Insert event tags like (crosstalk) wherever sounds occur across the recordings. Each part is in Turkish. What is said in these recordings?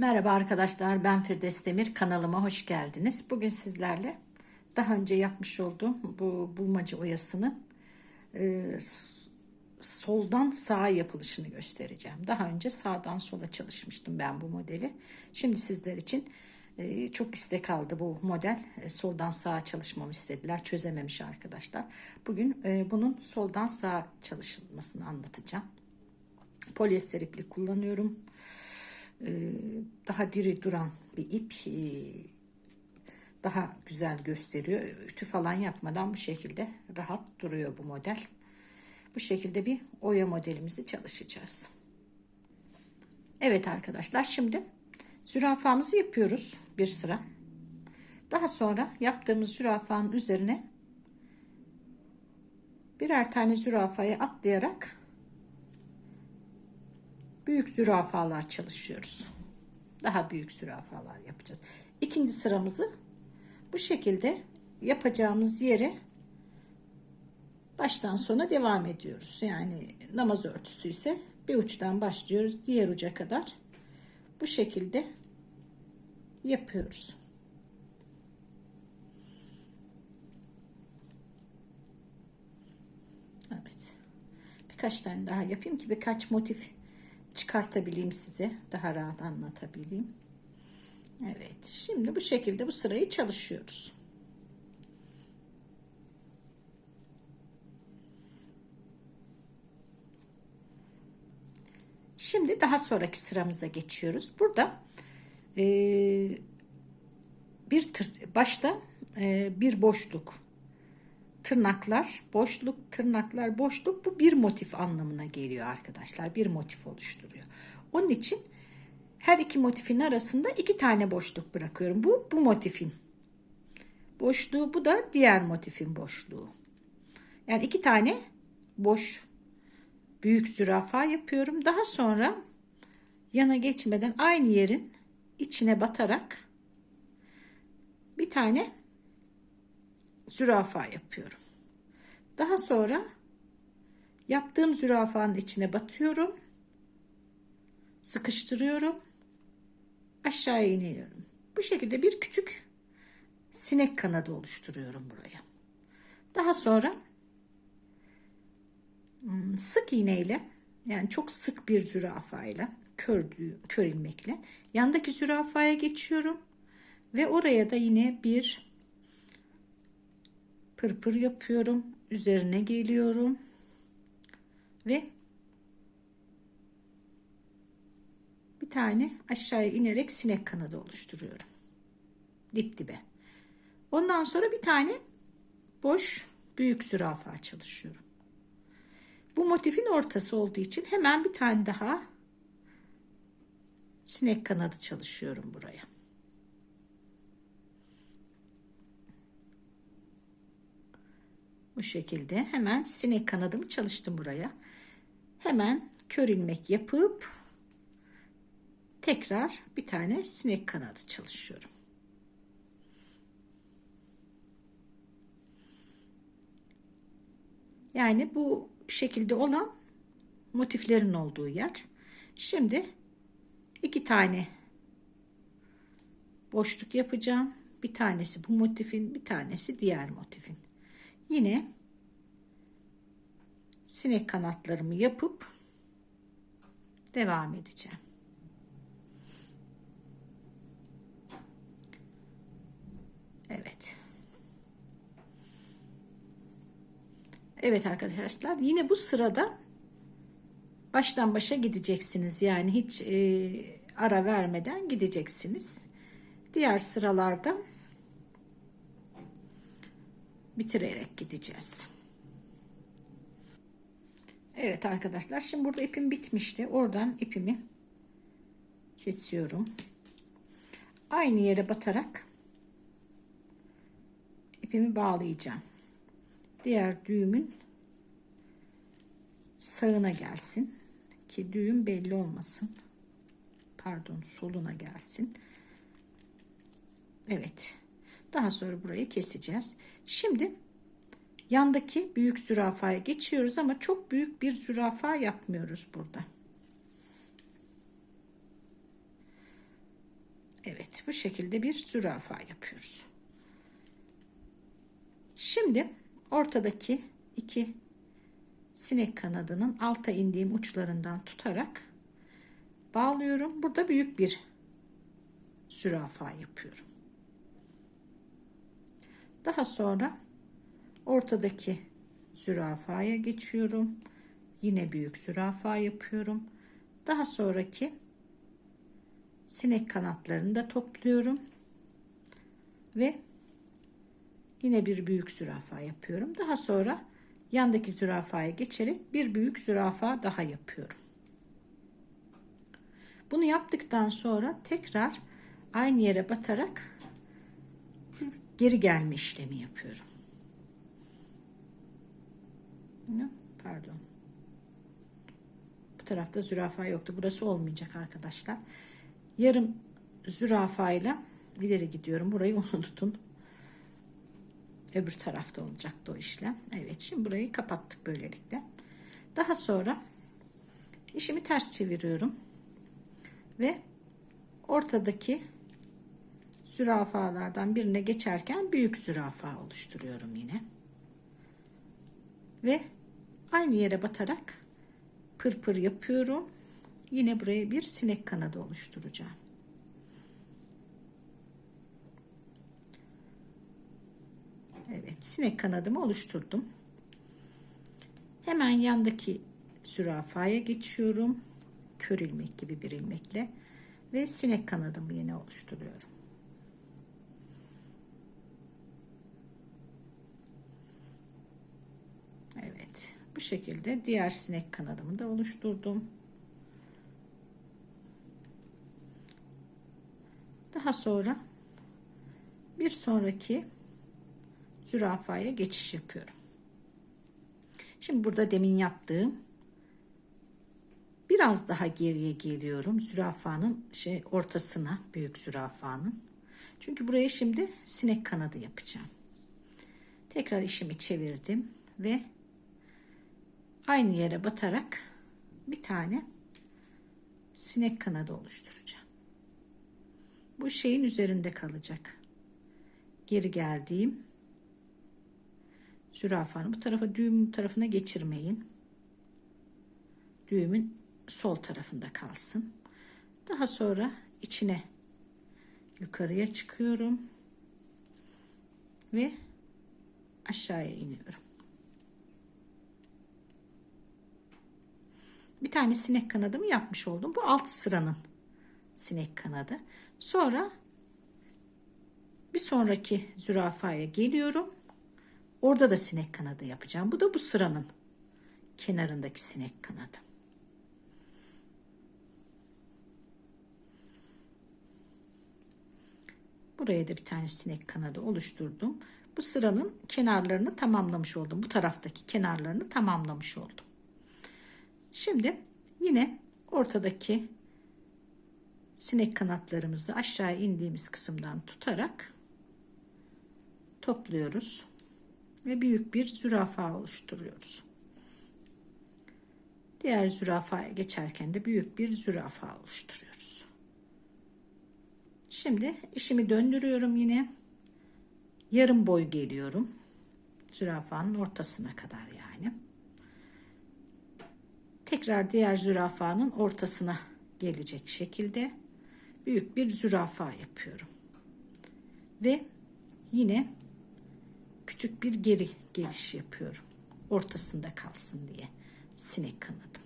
Merhaba arkadaşlar ben Firdevs Demir kanalıma hoş geldiniz. Bugün sizlerle daha önce yapmış olduğum bu bulmaca oyasını e, soldan sağa yapılışını göstereceğim. Daha önce sağdan sola çalışmıştım ben bu modeli. Şimdi sizler için e, çok istek aldı bu model. E, soldan sağa çalışmamı istediler. Çözememiş arkadaşlar. Bugün e, bunun soldan sağa çalışılmasını anlatacağım. Polyester iplik kullanıyorum daha diri duran bir ip ee, daha güzel gösteriyor. Ütü falan yapmadan bu şekilde rahat duruyor bu model. Bu şekilde bir oya modelimizi çalışacağız. Evet arkadaşlar şimdi zürafamızı yapıyoruz bir sıra. Daha sonra yaptığımız zürafanın üzerine birer tane zürafayı atlayarak büyük zürafalar çalışıyoruz. Daha büyük zürafalar yapacağız. İkinci sıramızı bu şekilde yapacağımız yere baştan sona devam ediyoruz. Yani namaz örtüsü ise bir uçtan başlıyoruz diğer uca kadar bu şekilde yapıyoruz. Evet. Birkaç tane daha yapayım ki birkaç motif çıkartabileyim size. Daha rahat anlatabileyim. Evet. Şimdi bu şekilde bu sırayı çalışıyoruz. Şimdi daha sonraki sıramıza geçiyoruz. Burada e, bir tır, başta e, bir boşluk tırnaklar, boşluk, tırnaklar, boşluk bu bir motif anlamına geliyor arkadaşlar. Bir motif oluşturuyor. Onun için her iki motifin arasında iki tane boşluk bırakıyorum. Bu bu motifin boşluğu, bu da diğer motifin boşluğu. Yani iki tane boş büyük zürafa yapıyorum. Daha sonra yana geçmeden aynı yerin içine batarak bir tane zürafa yapıyorum. Daha sonra yaptığım zürafanın içine batıyorum. Sıkıştırıyorum. Aşağıya iniyorum. Bu şekilde bir küçük sinek kanadı oluşturuyorum buraya. Daha sonra hmm, sık iğneyle yani çok sık bir zürafayla kör, kör ilmekle yandaki zürafaya geçiyorum ve oraya da yine bir pırpır yapıyorum. Üzerine geliyorum. Ve bir tane aşağıya inerek sinek kanadı oluşturuyorum. Dip dibe. Ondan sonra bir tane boş büyük zürafa çalışıyorum. Bu motifin ortası olduğu için hemen bir tane daha sinek kanadı çalışıyorum buraya. Bu şekilde hemen sinek kanadımı çalıştım buraya. Hemen kör ilmek yapıp tekrar bir tane sinek kanadı çalışıyorum. Yani bu şekilde olan motiflerin olduğu yer. Şimdi iki tane boşluk yapacağım. Bir tanesi bu motifin, bir tanesi diğer motifin. Yine sinek kanatlarımı yapıp devam edeceğim. Evet. Evet arkadaşlar yine bu sırada baştan başa gideceksiniz. Yani hiç e, ara vermeden gideceksiniz. Diğer sıralarda bitirerek gideceğiz. Evet arkadaşlar şimdi burada ipim bitmişti. Oradan ipimi kesiyorum. Aynı yere batarak ipimi bağlayacağım. Diğer düğümün sağına gelsin ki düğüm belli olmasın. Pardon soluna gelsin. Evet. Daha sonra burayı keseceğiz. Şimdi yandaki büyük zürafaya geçiyoruz ama çok büyük bir zürafa yapmıyoruz burada. Evet bu şekilde bir zürafa yapıyoruz. Şimdi ortadaki iki sinek kanadının alta indiğim uçlarından tutarak bağlıyorum. Burada büyük bir zürafa yapıyorum. Daha sonra ortadaki zürafaya geçiyorum. Yine büyük zürafa yapıyorum. Daha sonraki sinek kanatlarını da topluyorum. Ve yine bir büyük zürafa yapıyorum. Daha sonra yandaki zürafaya geçerek bir büyük zürafa daha yapıyorum. Bunu yaptıktan sonra tekrar aynı yere batarak geri gelme işlemi yapıyorum. Pardon. Bu tarafta zürafa yoktu. Burası olmayacak arkadaşlar. Yarım zürafayla ileri gidiyorum. Burayı (laughs) unutun. Öbür tarafta olacaktı o işlem. Evet şimdi burayı kapattık böylelikle. Daha sonra işimi ters çeviriyorum. Ve ortadaki zürafalardan birine geçerken büyük zürafa oluşturuyorum yine. Ve aynı yere batarak pırpır yapıyorum. Yine buraya bir sinek kanadı oluşturacağım. Evet sinek kanadımı oluşturdum. Hemen yandaki zürafaya geçiyorum. Kör ilmek gibi bir ilmekle ve sinek kanadımı yine oluşturuyorum. Evet bu şekilde diğer sinek kanadımı da oluşturdum. Daha sonra bir sonraki zürafaya geçiş yapıyorum. Şimdi burada demin yaptığım biraz daha geriye geliyorum zürafanın şey ortasına büyük zürafanın. Çünkü buraya şimdi sinek kanadı yapacağım. Tekrar işimi çevirdim ve aynı yere batarak bir tane sinek kanadı oluşturacağım. Bu şeyin üzerinde kalacak. Geri geldiğim zürafanın bu tarafa düğüm tarafına geçirmeyin. Düğümün sol tarafında kalsın. Daha sonra içine yukarıya çıkıyorum ve aşağıya iniyorum. Bir tane sinek kanadımı yapmış oldum. Bu alt sıranın sinek kanadı. Sonra bir sonraki zürafaya geliyorum. Orada da sinek kanadı yapacağım. Bu da bu sıranın kenarındaki sinek kanadı. Buraya da bir tane sinek kanadı oluşturdum. Bu sıranın kenarlarını tamamlamış oldum. Bu taraftaki kenarlarını tamamlamış oldum. Şimdi yine ortadaki sinek kanatlarımızı aşağı indiğimiz kısımdan tutarak topluyoruz ve büyük bir zürafa oluşturuyoruz. Diğer zürafaya geçerken de büyük bir zürafa oluşturuyoruz. Şimdi işimi döndürüyorum yine. Yarım boy geliyorum. Zürafanın ortasına kadar yani. Tekrar diğer zürafanın ortasına gelecek şekilde büyük bir zürafa yapıyorum. Ve yine küçük bir geri geliş yapıyorum. Ortasında kalsın diye sinek kanadım.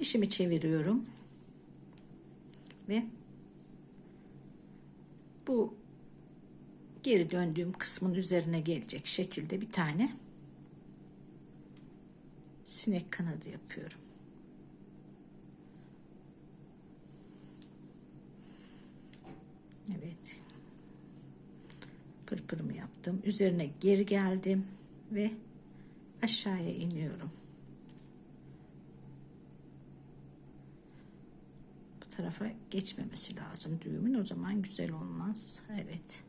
İşimi çeviriyorum. Ve bu geri döndüğüm kısmın üzerine gelecek şekilde bir tane sinek kanadı yapıyorum. Evet. Pırpırımı yaptım. Üzerine geri geldim ve aşağıya iniyorum. Bu tarafa geçmemesi lazım düğümün. O zaman güzel olmaz. Evet.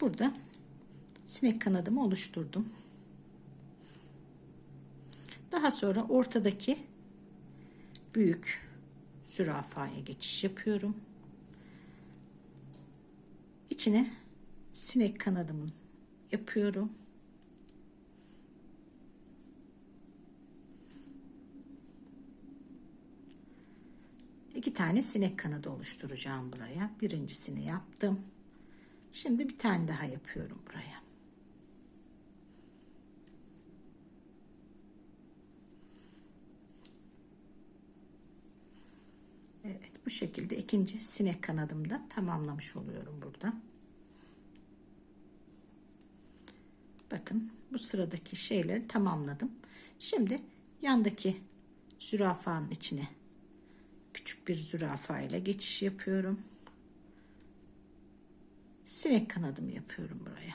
Burada sinek kanadımı oluşturdum. Daha sonra ortadaki büyük zürafaya geçiş yapıyorum. İçine sinek kanadımı yapıyorum. İki tane sinek kanadı oluşturacağım buraya. Birincisini yaptım. Şimdi bir tane daha yapıyorum buraya. Evet bu şekilde ikinci sinek kanadımı da tamamlamış oluyorum burada. Bakın bu sıradaki şeyleri tamamladım. Şimdi yandaki zürafanın içine küçük bir zürafa ile geçiş yapıyorum. Sinek kanadımı yapıyorum buraya.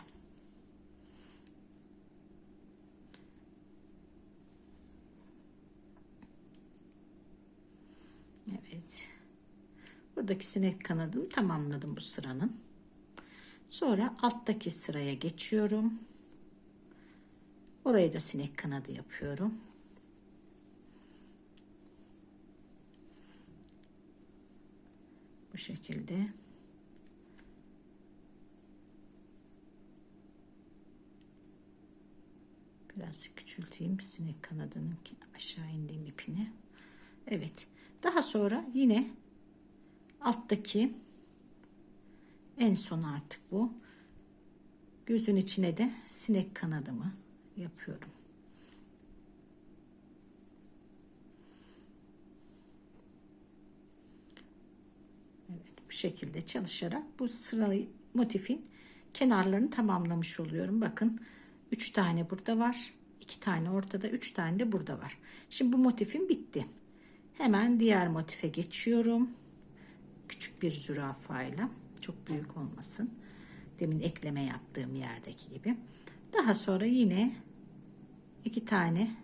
Evet. Buradaki sinek kanadını tamamladım bu sıranın. Sonra alttaki sıraya geçiyorum. Orayı da sinek kanadı yapıyorum. Bu şekilde. Biraz küçülteyim sinek kanadının aşağı indiğim ipini. Evet. Daha sonra yine alttaki en son artık bu. Gözün içine de sinek kanadımı yapıyorum. Evet bu şekilde çalışarak bu sırayı motifin kenarlarını tamamlamış oluyorum. Bakın 3 tane burada var. 2 tane ortada 3 tane de burada var. Şimdi bu motifim bitti. Hemen diğer motife geçiyorum. Küçük bir zürafayla. Çok büyük olmasın. Demin ekleme yaptığım yerdeki gibi. Daha sonra yine iki tane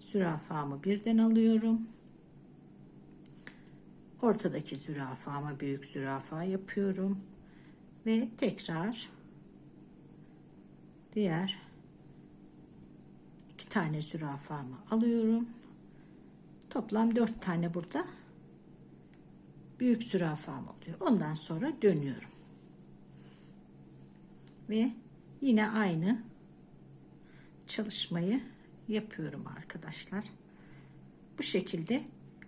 zürafamı birden alıyorum. Ortadaki zürafama büyük zürafa yapıyorum. Ve tekrar diğer iki tane zürafamı alıyorum. Toplam dört tane burada büyük zürafam oluyor. Ondan sonra dönüyorum. Ve yine aynı çalışmayı yapıyorum arkadaşlar. Bu şekilde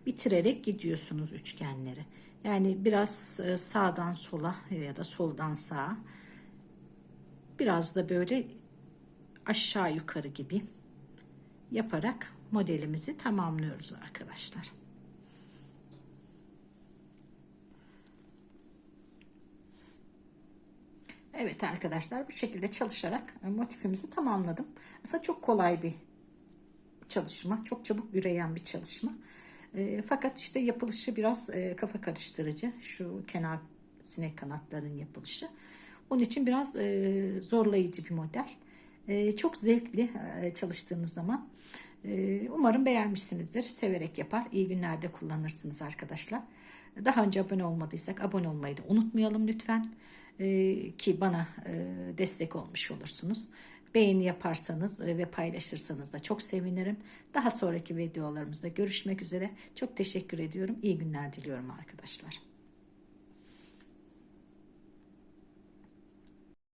bitirerek gidiyorsunuz üçgenleri. Yani biraz e, sağdan sola ya da soldan sağa biraz da böyle aşağı yukarı gibi yaparak modelimizi tamamlıyoruz arkadaşlar. Evet arkadaşlar bu şekilde çalışarak e, motifimizi tamamladım. Aslında çok kolay bir çalışma. Çok çabuk üreyen bir çalışma. E, fakat işte yapılışı biraz e, kafa karıştırıcı. Şu kenar sinek kanatlarının yapılışı. Onun için biraz e, zorlayıcı bir model. E, çok zevkli e, çalıştığınız zaman. E, umarım beğenmişsinizdir. Severek yapar. İyi günlerde kullanırsınız arkadaşlar. Daha önce abone olmadıysak abone olmayı da unutmayalım lütfen. Ee, ki bana e, destek olmuş olursunuz. Beğeni yaparsanız e, ve paylaşırsanız da çok sevinirim. Daha sonraki videolarımızda görüşmek üzere. Çok teşekkür ediyorum. İyi günler diliyorum arkadaşlar.